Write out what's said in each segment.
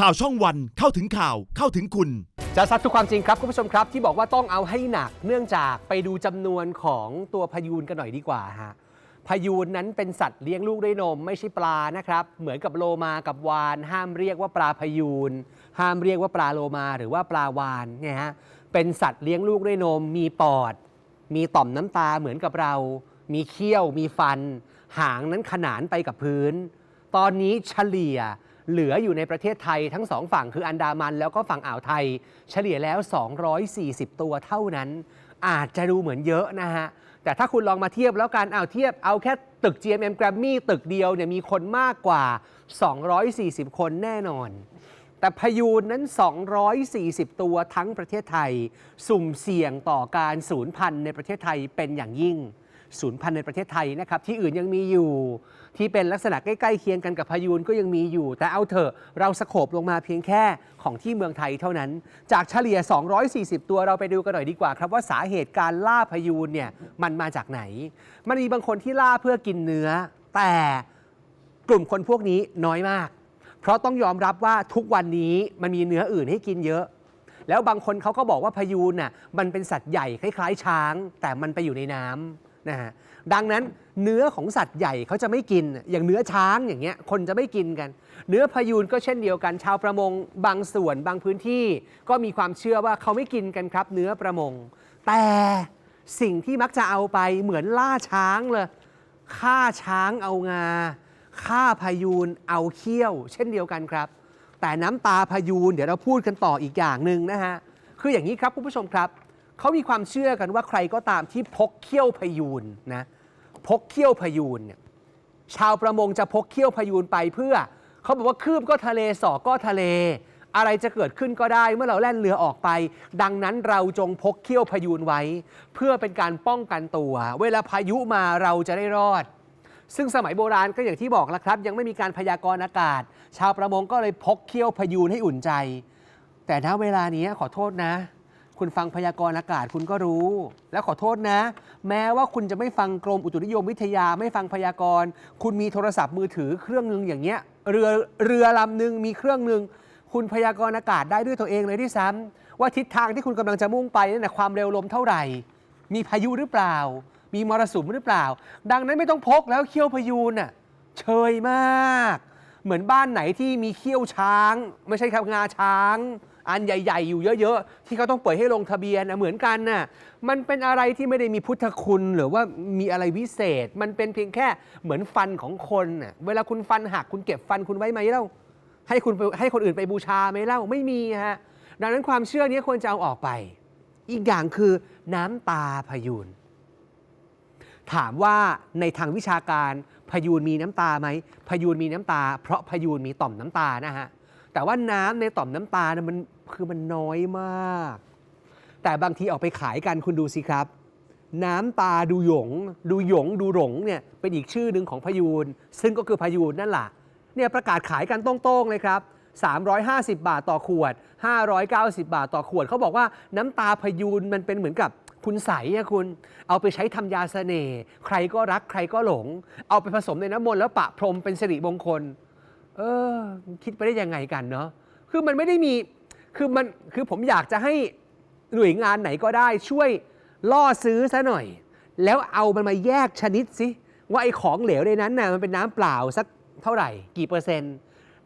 ข่าวช่องวันเข้าถึงข่าวเข้าถึงคุณ จะซัดทุกความจริงครับคุณผู้ชมครับที่บอกว่าต้องเอาให้หนักเนื่องจากไปดูจำนวนของตัวพยูนกันหน่อยดีกว่าฮะพยูนนั้นเป็นสัตว์เลี้ยงลูกด้วยนมไม่ใช่ปลานะครับ เหมือนกับโลมากับวาน ห้ามเรียกว่าปลาพยูน ห้ามเรียกว่าปลาโลมาหรือว่าปลาวานเนี่ยฮะเป็นสัตว์เลี้ยงลูกด้วยนม มีปอด มีต่อมน้ำตาเหมือนกับเรา มีเขี้ยว มีฟัน หางนั้นขนานไปกับพื้น ตอนนี้เฉลี่ย เหลืออยู่ในประเทศไทยทั้งสองฝั่งคืออันดามันแล้วก็ฝั่งอ่าวไทย เฉลี่ยแล้ว 240 ตัวเท่านั้น อาจจะดูเหมือนเยอะนะฮะ แต่ถ้าคุณลองมาเทียบแล้วกันเอาเทียบเอาแค่ตึก GMM Grammy ตึกเดียวเนี่ยมีคนมากกว่า 240 คนแน่นอน แต่พยูนนั้น 240 ตัวทั้งประเทศไทย สุ่มเสี่ยงต่อการสูญพันธุ์ในประเทศไทยเป็นอย่างยิ่ง สูญพันธุ์ในประเทศไทยนะครับ ที่อื่นยังมีอยู่ ที่เป็นลักษณะใกล้ๆเคียงกันกับพายูนก็ยังมีอยู่ แต่เอาเถอะเราสโคบลงมาเพียงแค่ของที่เมืองไทยเท่านั้น จากเฉลี่ย 240 ตัวเราไปดูกันหน่อยดีกว่าครับว่าสาเหตุการล่าพายูนเนี่ยมันมาจากไหน มันมีบางคนที่ล่าเพื่อกินเนื้อ แต่กลุ่มคนพวกนี้น้อยมาก เพราะต้องยอมรับว่าทุกวันนี้มันมีเนื้ออื่นให้กินเยอะแล้วบางคนเขาก็บอกว่าพยูนน่ะมันเป็นสัตว์ใหญ่คล้ายๆ ช้าง แต่มันไปอยู่ในน้ำ นะฮะดังนั้นเนื้อของสัตว์ใหญ่เขาจะไม่กินอย่างเนื้อช้างอย่างเงี้ยคนจะไม่กินกัน เนื้อพยูนก็เช่นเดียวกัน ชาวประมงบางส่วนบางพื้นที่ ก็มีความเชื่อว่าเขาไม่กินกันครับ เนื้อประมง แต่สิ่งที่มักจะเอาไปเหมือนล่าช้างเลยฆ่าช้างเอางาฆ่าพยูนเอาเขี้ยว เช่นเดียวกันครับ แต่น้ำตาพยูนเดี๋ยวเราพูดกันต่ออีกอย่างหนึ่งนะฮะคืออย่างนี้ครับคุณผู้ชมครับ เขามีความเชื่อกันว่าใครก็ตามที่พกเขี้ยวพยูนนะพกเขี้ยวพยูนเนี่ยชาวประมงจะพกเขี้ยวพยูนไปเพื่อเขาบอกว่าคืบก็ทะเลสอก็ทะเล อะไรจะเกิดขึ้นก็ได้เมื่อเราแล่นเรือออกไป ดังนั้นเราจงพกเขี้ยวพยูนไว้ เพื่อเป็นการป้องกันตัว เวลาพายุมาเราจะได้รอด ซึ่งสมัยโบราณก็อย่างที่บอกแล้วครับ ยังไม่มีการพยากรณ์อากาศ ชาวประมงก็เลยพกเขี้ยวพยูนให้อุ่นใจ แต่ณเวลานี้ขอโทษนะ คุณฟังพยากรณ์อากาศคุณก็รู้ แล้วขอโทษนะ แม้ว่าคุณจะไม่ฟังกรมอุตุนิยมวิทยาไม่ฟังพยากรณ์ คุณมีโทรศัพท์มือถือเครื่องหนึงอย่างเงี้ยเรือเรือลำหนึ่งมีเครื่องหนึ่งคุณพยากรณ์อากาศได้ด้วยตัวเองเลยที่ซ้ำว่าทิศทางที่คุณกำลังจะมุ่งไปนั่นนะความเร็วลมเท่าไหร่ มีพายุหรือเปล่า มีมรสุมหรือเปล่า ดังนั้นไม่ต้องพกแล้วเขี้ยวพยูนน่ะเชยมาก เหมือนบ้านไหนที่มีเขี้ยวช้าง ไม่ใช่ครับงาช้าง อันใหญ่ ๆ อยู่เยอะๆ ที่เขาต้องเปิดให้ลงทะเบียนนะเหมือนกันน่ะมันเป็นอะไรที่ไม่ได้มีพุทธคุณหรือว่ามีอะไรวิเศษ มันเป็นเพียงแค่เหมือนฟันของคนน่ะเวลาคุณฟันหักคุณเก็บฟันคุณไว้ไหมเล่าให้คุณให้คนอื่นไปบูชาไหมเล่าไม่มีฮะดังนั้นความเชื่อนี้ควรจะเอาออกไป อีกอย่างคือน้ำตาพยูนถามว่าในทางวิชาการพยูนมีน้ำตาไหมพยูนมีน้ำตา เพราะพยูนมีต่อมน้ำตานะฮะ แต่ว่าน้ำในต่อมน้ำตานะมันคือมันน้อยมาก แต่บางทีออกไปขายกันคุณดูสิครับ น้ำตาดูหยง ดูหยง ดูหลงเนี่ยเป็นอีกชื่อหนึ่งของพยูนซึ่งก็คือพยูนนั่นแหละเนี่ยประกาศขายกันโต้งๆเลยครับ350 บาทต่อขวด 590 บาทต่อขวด เขาบอกว่าน้ำตาพยูนมันเป็นเหมือนกับคุณใสอะคุณ เอาไปใช้ทำยาเสน่ห์ ใครก็รักใครก็หลง เอาไปผสมในน้ำมนต์แล้วปะพรมเป็นสิริมงคล เออ คิดไปได้ยังไงกันเนาะคือมันไม่ได้มีคือมันคือผมอยากจะให้หน่วยงานไหนก็ได้ช่วยล่อซื้อซะหน่อย แล้วเอามันมาแยกชนิดสิว่าไอ้ของเหลวในนั้นน่ะมันเป็นน้ำเปล่าสักเท่าไหร่ กี่เปอร์เซ็นต์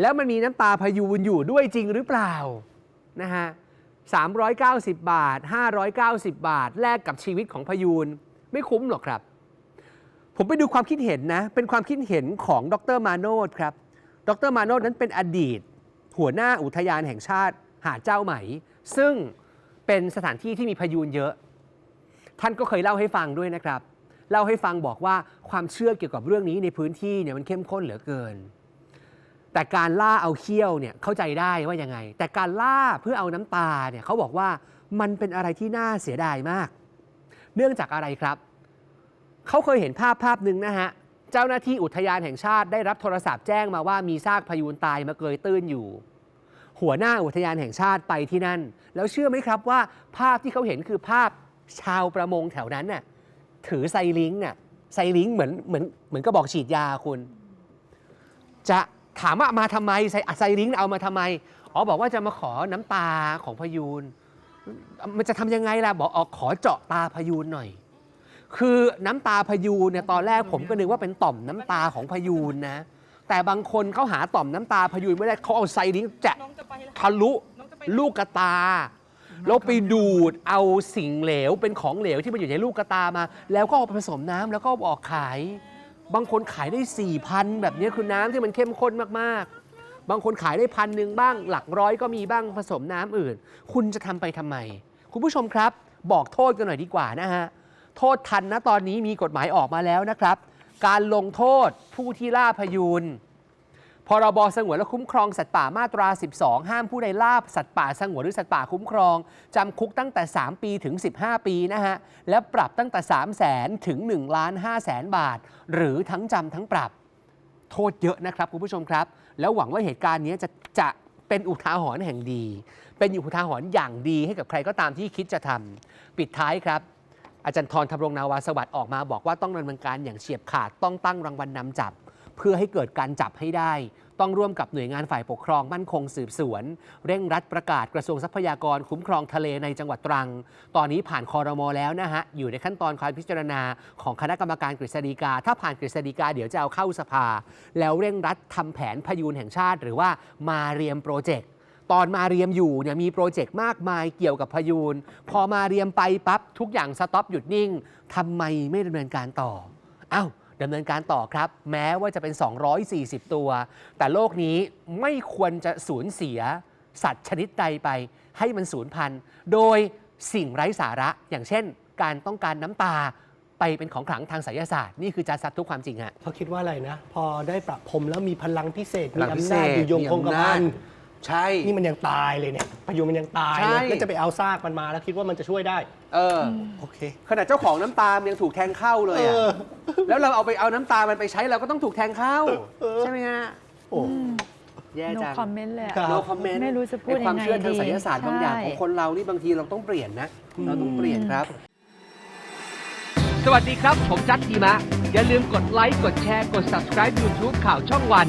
แล้วมันมีน้ำตาพยูนอยู่ด้วยจริงหรือเปล่านะฮะ390 บาท 590 บาท แลกกับชีวิตของพยูนไม่คุ้มหรอกครับ ผมไปดูความคิดเห็นนะ เป็นความคิดเห็นของดรมาโนดครับ ดรมาโนดนั้นเป็นอดีต หัวหน้าอุทยานแห่งชาติหาดเจ้าไหม ซึ่งเป็นสถานที่ที่มีพยูนเยอะ ท่านก็เคยเล่าให้ฟังด้วยนะครับ เล่าให้ฟังบอกว่าความเชื่อเกี่ยวกับเรื่องนี้ในพื้นที่เนี่ยมันเข้มข้นเหลือเกิน แต่การล่าเอาเขี้ยวเนี่ยเข้าใจได้ว่ายังไง แต่การล่าเพื่อเอาน้ำตาเนี่ยเขาบอกว่ามันเป็นอะไรที่น่าเสียดายมาก เนื่องจากอะไรครับ เขาเคยเห็นภาพภาพหนึ่งนะฮะ เจ้าหน้าที่อุทยานแห่งชาติได้รับโทรศัพท์แจ้งมาว่ามีซากพยูนตายมาเกยตื้นอยู่ หัวหน้าอุทยานแห่งชาติไปที่นั่น แล้วเชื่อไหมครับว่า ภาพที่เขาเห็นคือภาพชาวประมงแถวนั้นน่ะถือไซลิงก์น่ะไซลิงก์เหมือนเหมือนเหมือนกระบอกฉีดยาคุณ จะถามว่ามาทำไมไซไซริงเอามาทำไมอ๋อบอกว่าจะมาขอน้ำตาของพยูนมันจะทำยังไงล่ะบอกอ๋อขอเจาะตาพยูนหน่อย คือน้ำตาพยูนเนี่ยตอนแรกผมก็นึกว่าเป็นต่อมน้ำตาของพยูนนะ แต่บางคนเขาหาต่อมน้ำตาพยูนไม่ได้เขาเอาไซริงจะทะลุลูกกระตา แล้วไปดูดเอาสิ่งเหลวเป็นของเหลวที่มันอยู่ในลูกกระตามา แล้วก็เอาผสมน้ำแล้วก็ออกขาย บางคนขายได้4,000แบบนี้คือน้ำที่มันเข้มข้นมากๆ บางคนขายได้พันหนึ่งบ้าง หลักร้อยก็มีบ้างผสมน้ำอื่น คุณจะทำไปทำไม คุณผู้ชมครับ บอกโทษกันหน่อยดีกว่านะฮะ โทษทันนะตอนนี้มีกฎหมายออกมาแล้วนะครับ การลงโทษผู้ที่ล่าพยูนพรบสงวนและคุ้มครองสัตว์ป่ามาตรา 12 ห้ามผู้ใดล่าสัตว์ป่าสงวนหรือสัตว์ป่าคุ้มครอง จำคุกตั้งแต่ 3 ปีถึง 15 ปีนะฮะ และปรับตั้งแต่ 3 0 0แสนถึง1ล้าน5แสนบาท หรือทั้งจำทั้งปรับ โทษเยอะนะครับคุณผู้ชมครับ แล้วหวังว่าเหตุการณ์นี้จะจะเป็นอุทาหรณ์แห่งดี เป็นอุทาหรณ์อย่างดีให้กับใครก็ตามที่คิดจะทำปิดท้ายครับ อาจารย์ทรธำรงนาวาสวัสดิ์ออกมาบอกว่าต้องดำเนินการอย่างเฉียบขาดต้องตั้งรางวัลนนำจับ เพื่อให้เกิดการจับให้ได้ ต้องร่วมกับหน่วยงานฝ่ายปกครองมั่นคงสืบสวน เร่งรัดประกาศกระทรวงทรัพยากรคุ้มครองทะเลในจังหวัดตรัง ตอนนี้ผ่านคอรมอแล้วนะฮะอยู่ในขั้นตอนการพิจารณาของคณะกรรมการกฤษฎีกา ถ้าผ่านกฤษฎีกาเดี๋ยวจะเอาเข้าสภา แล้วเร่งรัดทำแผนพยูนแห่งชาติ หรือว่ามาเรียมโปรเจกต์ ตอนมาเรียมอยู่เนี่ยมีโปรเจกต์มากมายเกี่ยวกับพยูนพอมาเรียมไปปั๊บทุกอย่างสต็อปหยุดนิ่งทำไมไม่ดำเนินการต่ออ้าวดำเนินการต่อครับ แม้ว่าจะเป็น 240 ตัว แต่โลกนี้ไม่ควรจะสูญเสียสัตว์ชนิดใดไป ให้มันสูญพันธุ์ โดยสิ่งไร้สาระอย่างเช่น การต้องการน้ำตาไปเป็นของขลังทางไสยศาสตร์ นี่คือจะสัตว์ทุกความจริงฮะเขาคิดว่าอะไรนะ พอได้ประพรมแล้วมีพลังพิเศษพมีลังพิอำเศนาจษอยู่ยงมีคงกระอำนาพัจน ใช่ นี่มันยังตายเลยเนี่ยพยูนมันยังตายใช่เลยแล้วจะไปเอาซากมันมาแล้วคิดว่ามันจะช่วยได้เออโอเค ขนาดเจ้าของน้ำตามันยังถูกแทงเข้าเลยอะเออ แล้วเราเอาไปเอาน้ำตามันไปใช้เราก็ต้องถูกแทงเข้าเออใช่ไหมฮะ โอ้ แย่ no จัง comment เลยอะ ครับ no comment ไม่รู้จะพูดไอ้ความยังไงเชื่อทางดีไสยศาสตร์บางอย่างใช่ ของคนเรานี่บางทีเราต้องเปลี่ยนนะ เราต้องเปลี่ยนอืมครับ สวัสดีครับ ผมจัดทีมะ อย่าลืมกดไลค์ กดแชร์ กด subscribe YouTube ข่าวช่องวัน